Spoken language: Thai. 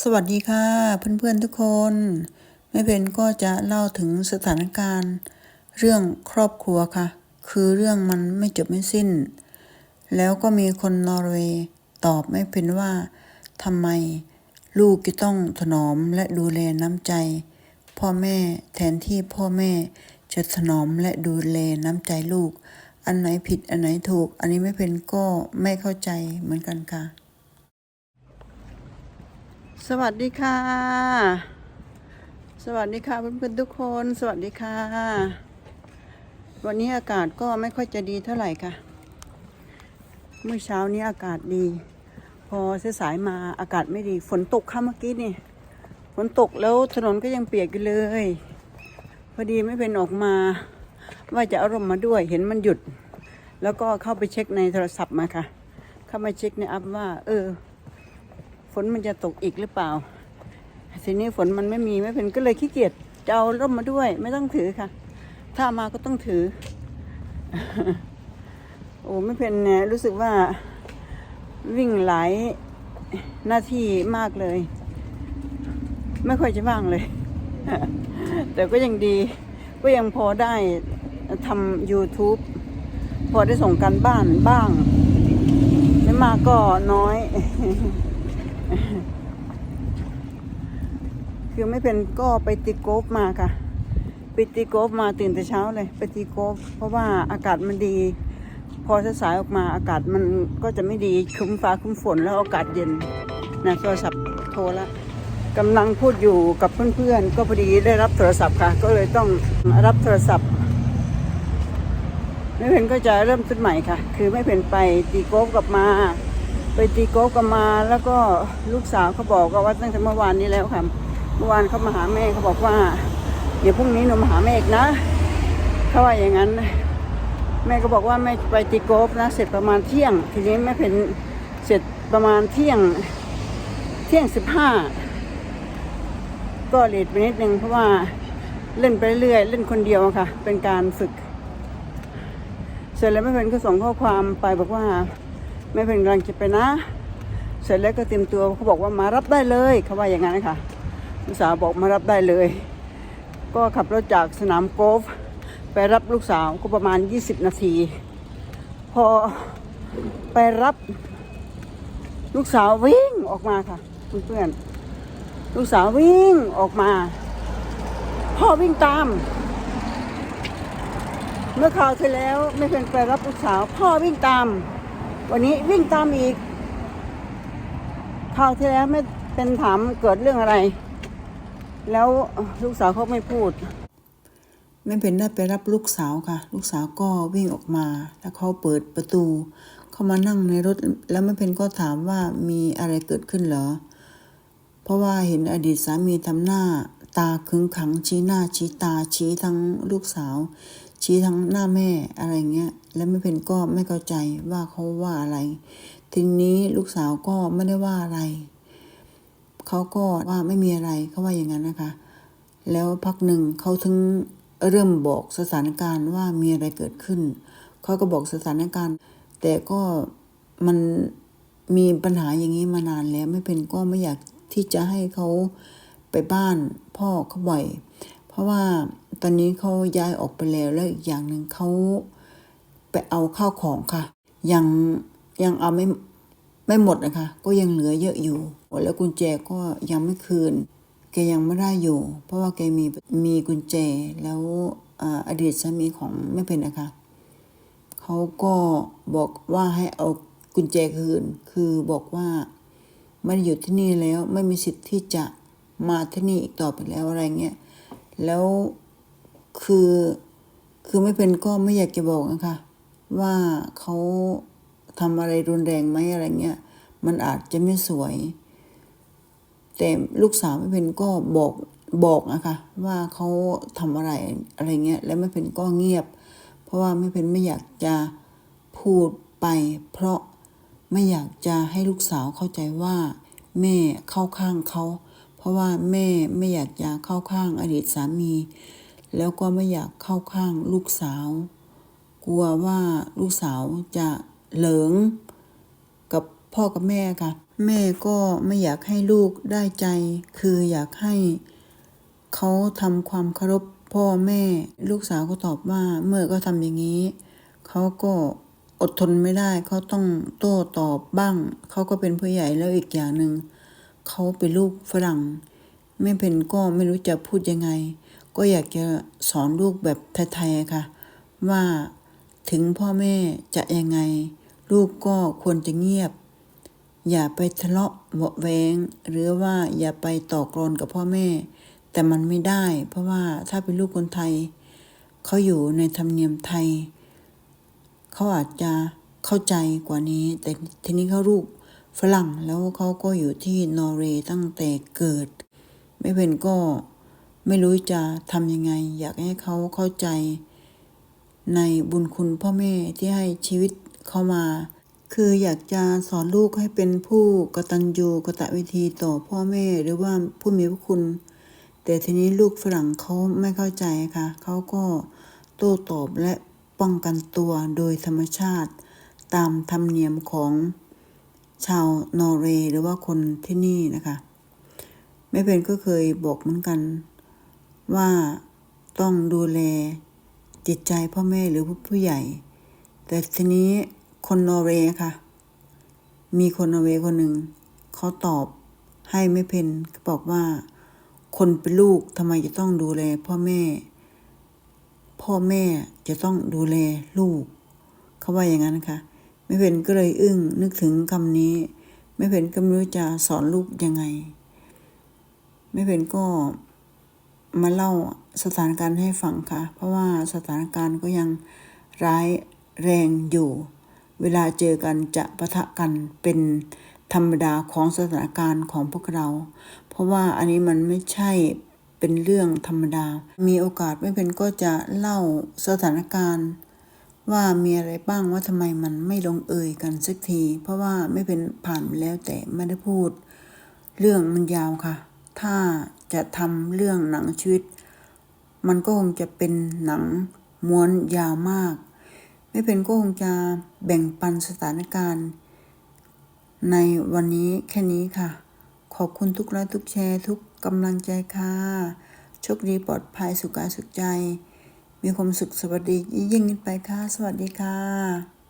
สวัสดีค่ะ เพื่อนๆทุกคนแม่เพนก็จะเล่าถึงสถานการณ์ เรื่องครอบครัวค่ะ คือเรื่องมันไม่จบไม่สิ้น แล้วก็มีคนนอร์เวย์ตอบแม่เพนว่าทำไมลูกจะต้องถนอมและดูแลน้ำใจ พ่อแม่แทนที่พ่อแม่จะถนอมและดูแลน้ำใจลูก อันไหนผิดอันไหนถูก อันนี้แม่เพนก็ไม่เข้าใจเหมือนกันค่ะ สวัสดีค่ะ สวัสดีค่ะเพื่อนๆทุกคน สวัสดีค่ะ วันนี้อากาศก็ไม่ค่อยจะดีเท่าไหร่ค่ะ เมื่อเช้านี้อากาศดี พอสายมาอากาศไม่ดีฝนตกค่ะเมื่อกี้นี่ฝนตกแล้วถนนก็ยังเปียกอยู่เลย พอดีไม่เป็นออกมา ว่าจะอารมณ์มาด้วยเห็นมันหยุด แล้วก็เข้าไปเช็คในโทรศัพท์มาค่ะ เข้ามาเช็คในแอปว่า เออ ฝนมันจะตกอีกหรือเปล่าทีนี้ฝนมันไม่มีไม่เป็นก็เลยขี้เกียจจะเอาร่มมาด้วย ไม่ต้องถือค่ะ ถ้ามาก็ต้องถือ โอ้ไม่เป็นเนี่ยรู้สึกว่าวิ่งหลายหน้าที่มากเลย ไม่ค่อยจะว่างเลย แต่ก็ยังดี ก็ยังพอได้ทำ YouTube พอได้ส่งกันบ้านบ้าง ไม่มากก็น้อย คือไม่เป็นก็ไปตีโกฟมาค่ะ ไปตีโกฟมาตื่นแต่เช้าเลย ไปตีโกฟเพราะว่าอากาศมันดี พอสายออกมาอากาศมันก็จะไม่ดีครึ้มฟ้าครึ้มฝนแล้วอากาศเย็นนะโทรศัพท์โทรละกำลังพูดอยู่กับเพื่อนๆ ก็พอดีได้รับโทรศัพท์ค่ะ ก็เลยต้องรับโทรศัพท์ไม่เพนก็จะเริ่มต้นใหม่ค่ะ คือไม่เพนไปตีโกฟกลับมา ไปตีโกฟกลับมาแล้วก็ลูกสาวเขาบอกว่าตั้งแต่เมื่อวานนี้แล้วค่ะเมื่อวานเขามาหาแม่เขาบอกว่า เดี๋ยวพรุ่งนี้หนูมาหาแม่อีกนะเขาว่าอย่างนั้น แม่ก็บอกว่าแม่ไปตีโกฟนะ เสร็จประมาณเที่ยง ทีนี้แม่เพนเสร็จประมาณเที่ยงเที่ยงสิบห้าก็เลทไปนิดนึงเพราะว่าเล่นไปเรื่อยเล่นคนเดียวค่ะ เป็นการฝึก เสร็จแล้วแม่เพนก็ส่งข้อความไปบอกว่า แม่เพนกำลังจะไปนะ เสร็จแล้วก็เตรียมตัวเขาบอกว่ามารับได้เลยเขาว่าอย่างนั้นนะคะลูกสาวบอกมารับได้เลย ก็ขับรถจากสนามโกล์ฟไปรับลูกสาวก็ประมาณ 20 นาที พอไปรับลูกสาววิ่งออกมาค่ะเพื่อนๆลูกสาววิ่งออกมา พ่อวิ่งตาม เมื่อคราวที่แล้วไม่เป็นไปรับลูกสาว พ่อวิ่งตาม วันนี้วิ่งตามอีกคราวที่แล้วไม่เป็นถามเกิดเรื่องอะไร แล้วลูกสาวเขาไม่พูด ไม่เป็นได้ไปรับลูกสาวค่ะ ลูกสาวก็วิ่งออกมา แล้วเขาเปิดประตู เขามานั่งในรถ แล้วไม่เป็นก็ถามว่ามีอะไรเกิดขึ้นเหรอ เพราะว่าเห็นอดีตสามีทำหน้า ตาขึงขังชี้หน้าชี้ตาชี้ทั้งลูกสาว ชี้ทั้งหน้าแม่อะไรเงี้ย แล้วไม่เป็นก็ไม่เข้าใจว่าเขาว่าอะไร ทีนี้ลูกสาวก็ไม่ได้ว่าอะไร เขาก็ว่าไม่มีอะไรเขาว่าอย่างนั้นนะคะ แล้วพักหนึ่งเขาถึงเริ่มบอกสถานการณ์ว่ามีอะไรเกิดขึ้น เขาก็บอกสถานการณ์ แต่ก็มันมีปัญหาอย่างนี้มานานแล้วไม่เป็นก็ไม่อยากที่จะให้เขาไปบ้านพ่อเขาบ่อย เพราะว่าตอนนี้เขาย้ายออกไปแล้วแล้วอีกอย่างหนึ่งเขาไปเอาข้าวของค่ะ ยังยังเอาไม่ไม่หมดนะคะ ก็ยังเหลือเยอะอยู่ แล้วกุญแจก็ยังไม่คืน แกยังไม่ได้อยู่ เพราะว่าแกมีมีกุญแจแล้วออดีตสามีของไม่เป็นนะคะเขาก็บอกว่าให้เอากุญแจคืน คือบอกว่าไม่ได้อยู่ที่นี่แล้วไม่มีสิทธิ์ที่จะมาที่นี่อีกต่อไปแล้วอะไรเงี้ย แล้วคือคือไม่เป็นก็ไม่อยากจะบอกนะคะว่าเขาทำอะไรรุนแรงไหมอะไรเงี้ยมันอาจจะไม่สวย แต่ลูกสาวไม่เป็นก็บอกบอกนะคะว่าเขาทำอะไรอะไรเงี้ยแล้วไม่เป็นก็เงียบ เพราะว่าไม่เป็นไม่อยากจะพูดไป เพราะไม่อยากจะให้ลูกสาวเข้าใจว่า แม่เข้าข้างเขา เพราะว่าแม่ไม่อยากจะเข้าข้างอดีตสามี แล้วก็ไม่อยากเข้าข้างลูกสาว กลัวว่าลูกสาวจะเหลิงกับพ่อกับแม่ค่ะ แม่ก็ไม่อยากให้ลูกได้ใจ คืออยากให้เขาทำความเคารพพ่อแม่ ลูกสาวก็ตอบว่าเมื่อก็ทำอย่างนี้ เขาก็อดทนไม่ได้ เขาต้องโต้ตอบบ้าง เขาก็เป็นผู้ใหญ่แล้วอีกอย่างหนึ่ง เขาเป็นลูกฝรั่งแม่เพนก็ไม่รู้จะพูดยังไง ก็อยากจะสอนลูกแบบไทยๆค่ะ ว่าถึงพ่อแม่จะยังไง ลูกก็ควรจะเงียบ อย่าไปทะเลาะเบาะแวงหรือว่าอย่าไปต่อกรนกับพ่อแม่ แต่มันไม่ได้ เพราะว่าถ้าเป็นลูกคนไทย เขาอยู่ในธรรมเนียมไทย เขาอาจจะเข้าใจกว่านี้ แต่ทีนี้เขาลูก ฝรั่งแล้วเขาก็อยู่ที่นอร์เวย์ตั้งแต่เกิด ไม่เป็นก็ไม่รู้จะทำยังไง อยากให้เขาเข้าใจ ในบุญคุณพ่อแม่ที่ให้ชีวิตเข้ามา คืออยากจะสอนลูกให้เป็นผู้กตัญญูกตเวทีต่อพ่อแม่หรือว่าผู้มีพระคุณ แต่ทีนี้ลูกฝรั่งเขาไม่เข้าใจค่ะ เขาก็โต้ตอบและป้องกันตัวโดยธรรมชาติ ตามธรรมเนียมของ ชาวนอร์เวย์หรือว่าคนที่นี่นะคะแม่เพนก็เคยบอกเหมือนกันว่าต้องดูแลจิตใจพ่อแม่หรือผู้ใหญ่ แต่ทีนี้คนนอร์เวย์ค่ะ มีคนนอร์เวย์คนหนึ่งเขาตอบให้ไม่เพนเขาบอกว่า คนเป็นลูกทำไมจะต้องดูแลพ่อแม่ พ่อแม่จะต้องดูแลลูก เขาว่าอย่างนั้นค่ะ ม่เพนก็เลยอึ้งนึกถึงคำนี้ไม่เพนก็ไม่รู้จะสอนลูกยังไงไม่เพนก็มาเล่าสถานการณ์ให้ฟังค่ะ เพราะว่าสถานการณ์ก็ยังร้ายแรงอยู่ เวลาเจอกันจะปะทะกันเป็นธรรมดาของสถานการณ์ของพวกเรา เพราะว่าอันนี้มันไม่ใช่เป็นเรื่องธรรมดา มีโอกาสไม่เป็นก็จะเล่าสถานการณ์ ว่ามีอะไรบ้างว่าทำไมมันไม่ลงเอยกันสักที เพราะว่าไม่เป็นผ่านแล้วแต่ไม่ได้พูด เรื่องมันยาวค่ะ ถ้าจะทำเรื่องหนังชีวิต มันก็คงจะเป็นหนังม้วนยาวมาก ไม่เป็นก็คงจะแบ่งปันสถานการณ์ ในวันนี้แค่นี้ค่ะ ขอบคุณทุกไลค์ทุกแชร์ ทุกกำลังใจค่ะโชคดีปลอดภัยสุขกายสุขใจ มีความสุขสวัสดียิ่งขึ้นไปค่ะ สวัสดีค่ะ